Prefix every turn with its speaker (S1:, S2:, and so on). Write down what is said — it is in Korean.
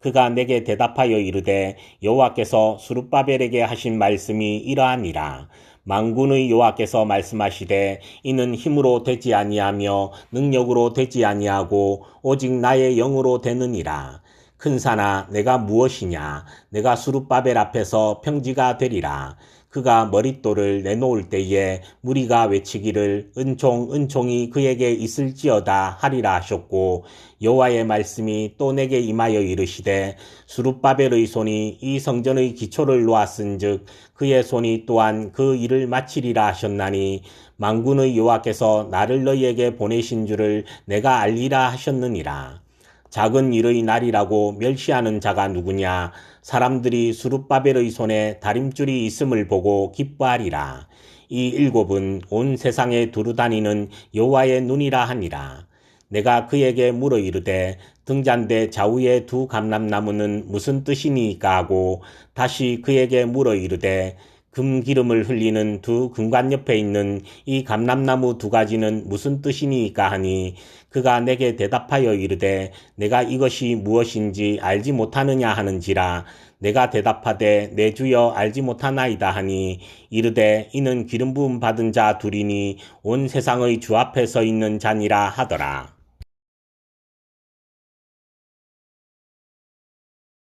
S1: 그가 내게 대답하여 이르되 여호와께서 수룹바벨에게 하신 말씀이 이러하니라. 망군의 여호와께서 말씀하시되 이는 힘으로 되지 아니하며 능력으로 되지 아니하고 오직 나의 영으로 되느니라. 큰 산아 내가 무엇이냐 내가 수룹바벨 앞에서 평지가 되리라. 그가 머릿돌을 내놓을 때에 무리가 외치기를 은총 은총이 그에게 있을지어다 하리라 하셨고 여호와의 말씀이 또 내게 임하여 이르시되 수룹바벨의 손이 이 성전의 기초를 놓았은즉 그의 손이 또한 그 일을 마치리라 하셨나니 망군의 여호와께서 나를 너희에게 보내신 줄을 내가 알리라 하셨느니라. 작은 일의 날이라고 멸시하는 자가 누구냐? 사람들이 수룹바벨의 손에 다림줄이 있음을 보고 기뻐하리라. 이 일곱은 온 세상에 두루다니는 여호와의 눈이라 하니라. 내가 그에게 물어 이르되 등잔대 좌우의 두 감람나무는 무슨 뜻이니까 하고 다시 그에게 물어 이르되 금기름을 흘리는 두 금관 옆에 있는 이 감람나무 두 가지는 무슨 뜻이니까 하니 그가 내게 대답하여 이르되 내가 이것이 무엇인지 알지 못하느냐 하는지라 내가 대답하되 내 주여 알지 못하나이다 하니 이르되 이는 기름 부음 받은 자 둘이니 온 세상의 주 앞에 서 있는 자니라 하더라.